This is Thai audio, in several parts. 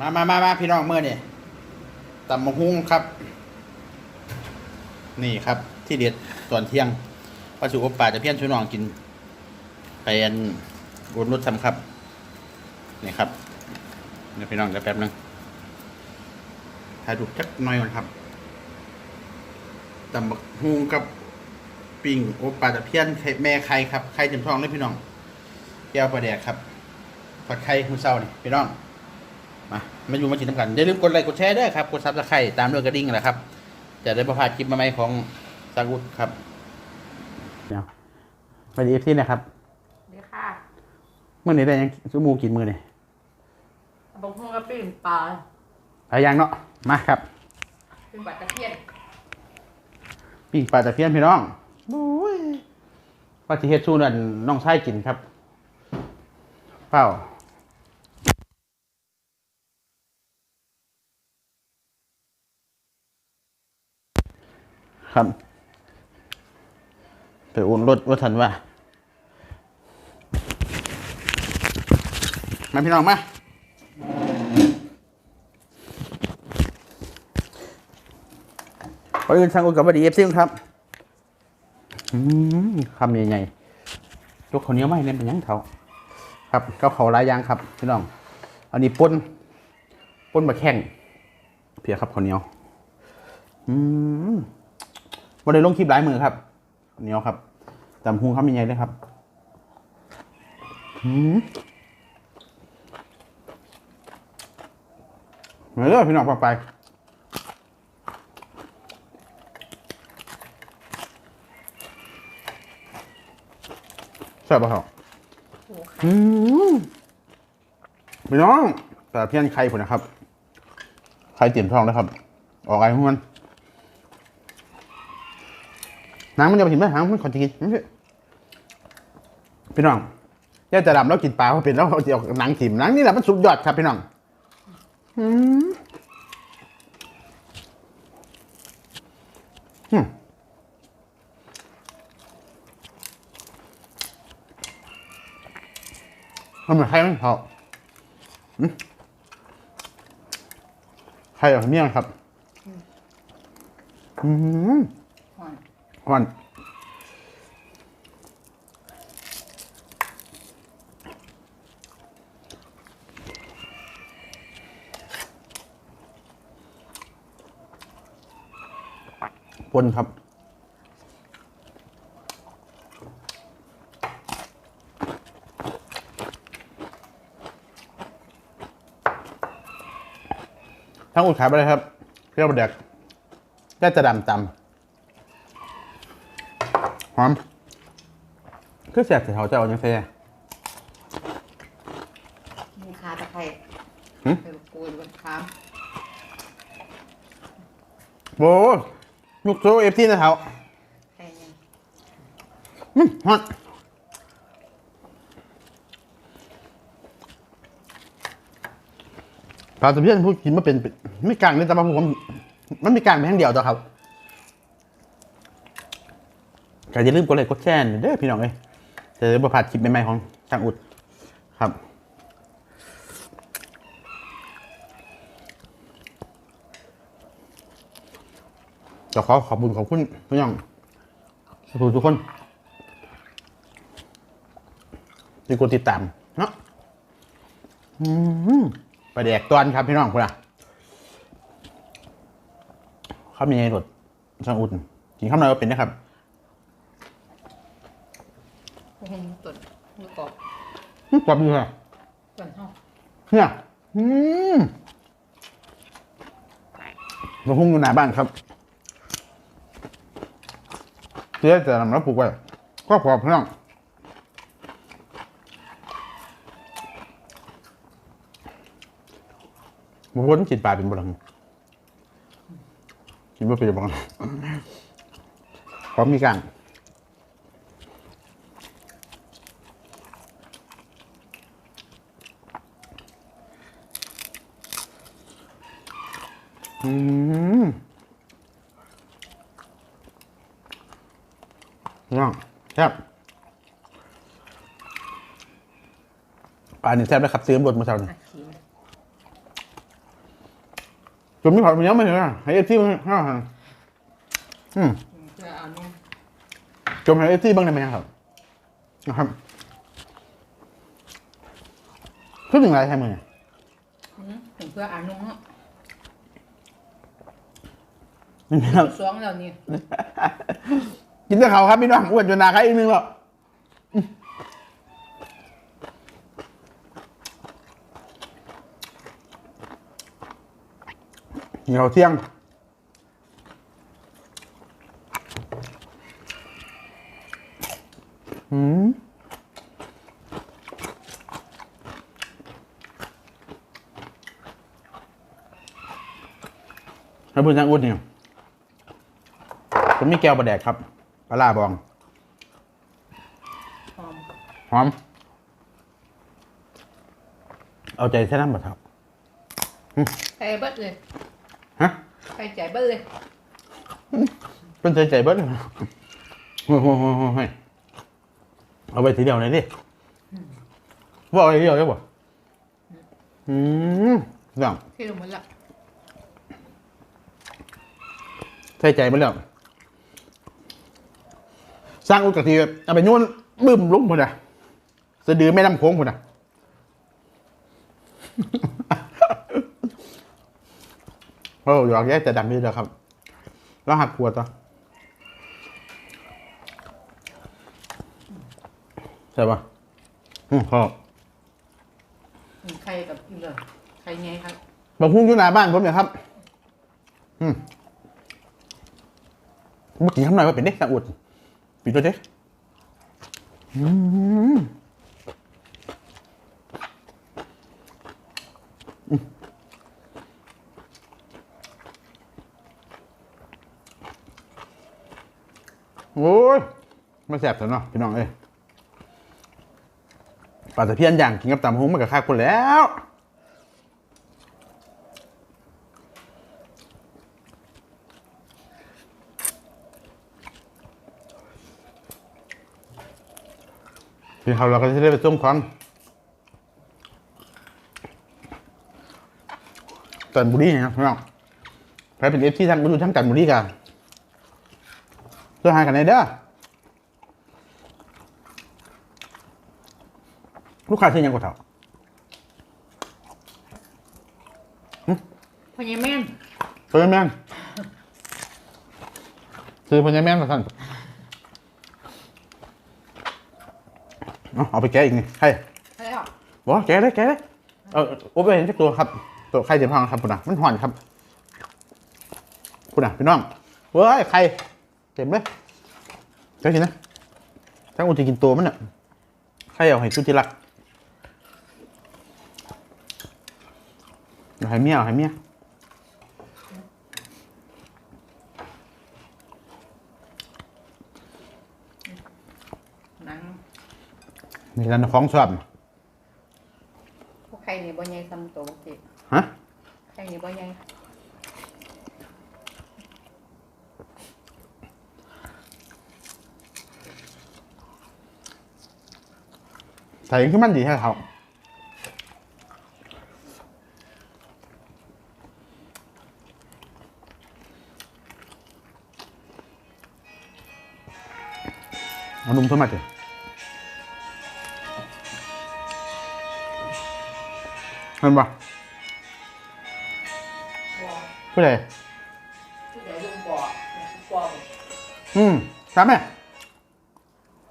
มามามามาพี่น้องเมื่อนี่ตำมะฮุ้งครับ นี่ครับ ที่เด็ดตอนเที่ยงปลาสุกอบป่าจะเพี้ยนช่วยน้องกินไปอันบนรถทำครับ นี่ครับเดี๋ยวพี่น้องเดี๋ยวแป๊บนึงถ่ายรูปจักหน่อยก่อนครับตำมะฮุ้งกับปิ้งโอป่าจะเพี้ยนแม่ไข่ครับไข่เต็มท้องเลยพี่น้องแก้วปลาแดกครับผัดไข่มื้อเช้านี่พี่น้อง มามาอยู่มากินน้ำกันอย่าลืมกดไลค์กดแชร์ด้วยครับ กดซับสไครต์ตามด้วยกระดิ่งแหละครับ จะได้ประพลาดคลิปใหม่ๆของซากุดครับเดี๋ยวไปดีเอฟซีนะครับนี่ค่ะเมื่อนี้ได้ยังซูมูกินมือนี่บงฮงกับปิ่งปลาหลายอย่างเนาะมาครับเป็นบัตรตะเพียนปิ้งปลาตะเพียนพี่น้องโอ้ยว่าสิเฮ็ดสู้นั่นน้องชายกินครับเปล่า ครับ ไปอุ่นรถว่าทันว่ามาพี่น้องมาขออื่นสั่งอุกับวัดีเอฟซีครับคำใหญ่ๆยกข้าเหนียวไม่เล่นเป็นยังเถาครับก็เขาหลายอย่างครับพี่น้อง อันนี้ป้นป้นบะแข้งเพียครับเขาเหนียวอืม วันนี้ลงคลิปหลายมือครับเหนียวครับตำหุงคำใหญ่ๆเลยครับอืมมาเด้อพี่น้องปไปใช่ป่ะครับอืมพี่น้องแต่เพี้ยนไข่ผมนะครับ ไข่เตรียมทองนะครับ ออกไงของมัน น้ำมันจะไปถึงไหมหางมันขอจะกินไม่ใช่พี่น้องย่าจะดำแล้วกินปลาเขาเป็นแล้วเขาจะเอาหนังถิ่มหนังนี่แหละมันสุดยอดครับพี่น้องอืมอืมมันเหมือนไข่ไหมเขาอืมไข่กับเมี่ยงครับ อืมหอนหวาน ปนครับ ทั้งอุดขายไปเลยครับเปรี้ยวแดกแค่จะดำตำหอมคือแสบแต่เขาจะเอายังไงมีคาตะไคร้หึเป็นปูนบนค้ามโบ ลูกโซ่เอฟซีนะเขาไข่ยังอืมฮอตปลาตะเพียนพูดกินมาเป็นไม่กลางเลยแต่ว่าผมมันมีกลางเพียงเดียวต่อครับก็อย่าลืมกดไลค์กดแชร์เด้อพี่น้องเอ้ยจะได้ประพลาดคลิปใหม่ๆของช่างอุดครับ ก็ขอขอบคุณขอบคุณพี่น้องทุกทุกคนที่กดติดตามเนาะอืมไปแดกตอนครับพี่น้องคุณอะข้าวมีไงรสช่างอุ่นกินข้าวหน่อยก็เป็นนะครับบงฮงตุ่นมือกรอบอืมกรอบดีค่ะส่วนห้องเนี่ยอืมเราหุ้งอยู่หน้าบ้านครับ เจ๊จะนำแล้วปลูกไว้ก็กรอบพี่น้องบางคนกินปลาเป็นบ่ลังกินบ่เป็นบ่ลังพร้อมมีกลางอืม น้องแซ่บปลาหนึ่งแซ่บแล้วครับซื้อบดมาเช้านี่อาคีจนไม่ผ่านไปยังไม่ถึงอะให้เอฟซีมันห้าหันอืมเพื่อเอานุ่มจมให้เอฟซีบ้างได้ไหมครับนะครับขึ้นถึงไรใช่ไหมเนี่ยอืมถึงเพื่อเอานุ่มเนาะนี่ครับสวงแล้วนี่ กินแต่เขาครับพี่น้องอ้วนจนนาใครอีกนึงแล้วอืมเหนียวเที่ยงอืมให้พูดทางอุ้นเนี่ยผมมีแก้วประแดกครับ ปลาลาบอง หอมหอม เอาใจใส่น้ำบัดครับ ใส่เบิดเลยฮะ ใส่ใจเบิดเลยเป็นใจใจเบิดเลยโอ้โหโอ้โหโอ้โหเอาไปทีเดียวเลยดิว่าเอาไปทีเดียวได้ป่ะอืมเรื่องที่ลงหมดละ ใส่ใจไปแล้ว สร้างอุกกะทีเอาไปโยนบึ้มลุกหมดอะสะดือแม่น้ำโค้งหมดอะโอ้อยากแยกแต่ดำนี่แล้วครับ แล้วหักขวดต่อใช่ปะอืมพอมีไข่กับอีกเลยไข่ไงครับบางพุ่งอยู่หน้าบ้านผมเนี่ยครับ อืมเมื่อกี้ทำหน่อยว่าเป็นเด็กสะอุด ปิดตัวเด็กอืมอืมโอ้ยมาแสบสันเนาะพี่น้องเอ้ยปลาตะเพียนอย่างกินกับตำฮงมันกับข้าวคนแล้ว พี่เขาเราก็จะได้ไปส้มควันกันบุรีนะครับพี่น้องใครเป็นเอฟที่ทางบุรีทั้งกันบุรีกันเพื่อหากันในเด้อลูกค้าซื้อยังกว่าเท่าพญาแม่นซื้อแม่นซื้อพญาแม่นมาสั่น เอาเอาไปแกะอีกนี่ให้ใช่หรอบอกว่าแกะได้แกะได้เออโอ้ไปเห็นสักตัวครับ ตัวไข่เสียพังครับคุณน่ะมันห่อนครับคุณน่ะพี่น้องเว้ยไข่เต็มเลยเจ้าสินะถ้าอุจะกินตัวมันน่ะไข่เอาให้สุจิรักเอาให้เมียเอาให้เมีย หนัง นี่ร้านของชอบพวกไข่นี่บ่ใหญ่ซ้ำตัวสิฮะไข่นี่บ่ใหญ่ใส่ขึ้นมันดีแค่เขาเอานุ่มโทมัสดิ เห็นปะบ่ผู้ใดผู้ใหญ่ลุงบ่บ่อืมทำไหม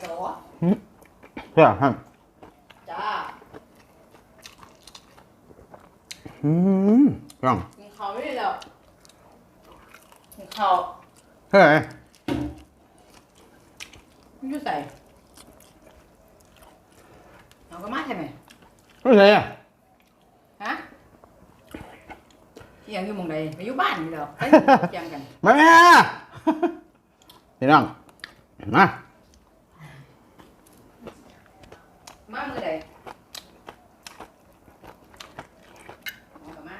โจ้เพื่อฮะจ้าอืมย่องกินข้าวไม่ได้แล้วกินข้าวเฮ้ยมันอยู่ใส่เอาก็มาใช่ไหมผู้ใดอะ ฮะ อีหยังอยู่หมองใดไปอยู่บ้านนี่แล้วไปเที่ยังกันมาแม่พี่น้องมามามือใดเอากลับมา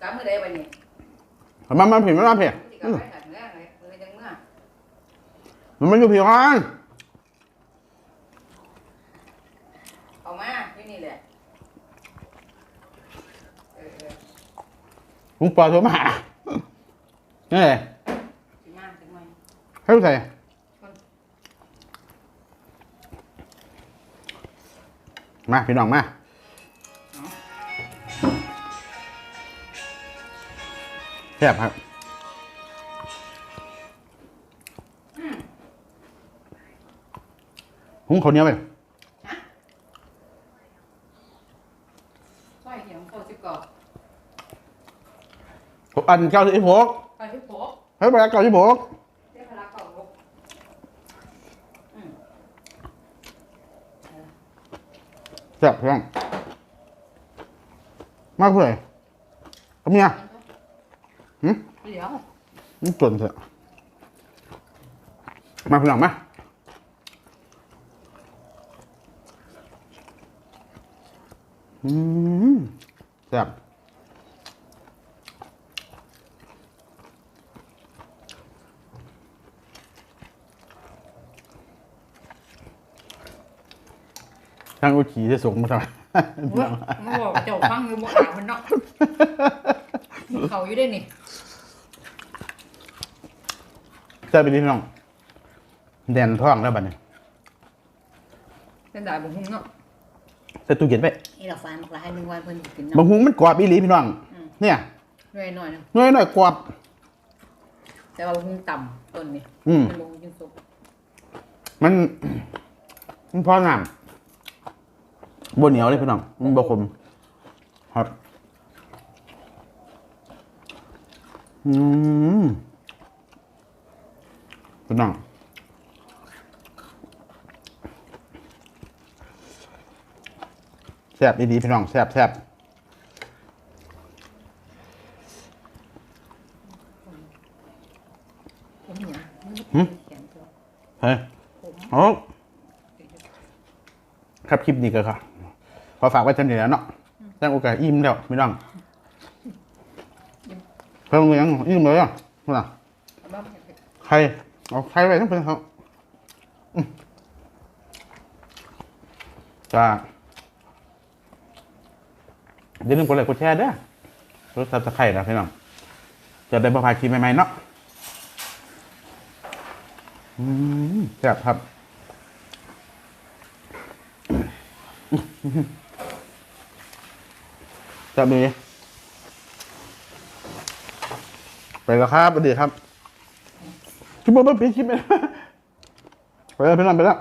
กลับมือใดวันนี้มามาผิดมามาผิดสิกลับไปขัดเมื่อไงมือจังเมื่อมันมันอยู่ผิวกัน เอามาที่นี่แห ละเออเออลุงปอโทรมาหานี่ไงสิมาจังหน่อยให้ผู้ใส่มา พี่น้องมาแซ่บครับหุงข้าวเหนียวไป ซอยเหี่ยวโคสิกรอบ ผม อันเก้าสิบหกไปที่โป๊ะเฮ้ยไปเก้าสิบหกเรียกพลักกรอบลูกอืมแซ่บเพื่อนมาเพื่อนทำเนี่ยหืมเดี๋ยวนี่จนเถอะมาพี่น้องมาอืมแซ่บ ทางอุขีจะส่งมาทำไมเว้ยมาบอกเจ้าฟังอยู่บ่อ่านมันเนาะเขาอยู่ได้นี่แซ่บไปดิพี่น้องแดนท้องแล้วบัดนี้เป็นได้บ่หุ้มเนาะใส่ตู้เย็นไปนี่เราฟันมักละให้หนึ่งวันเพิ่นกินบางเนาะ หุงมันกรอบอีหลีพี่น้องเนี่ยด้วยหน่อยนึงน้อยหน่อยๆกรอบ แต่ว่าหุ้มต่ำต้นนี่อืมมันลงกินสุกมัน มันพอน้ำ บนเหนียวเลยพี่น้องมันบะคมครับ อืมพี่น้องแซ่บดีๆพี่น้องแซ่บแซ่บผมเนี่ยเขียนตัวเฮ้ยผมโอ้ครับคลิปนี้ก็ค่ะ ขอฝากไว้จนเดี๋ยวเนาะตั้งโอกาสอิ่มแล้วพี่น้องเพิ่มยังอิ่มเลยอะนั่นน่ะบ้าใครเอาใครไปทั้งเป็นเขาอืมจ้าอย่าลืมกดไลค์กดแชร์เด้อรถซับสไครต์นะพี่น้องจะได้บพลาดคลิปใหม่ๆเนาะอืมแซ่บครับ จะมี ไปแล้วครับสวัสดีครับคลิปบอลเป็นคลิปไปแล้วไปแล้วไปแล้วไปแล้ว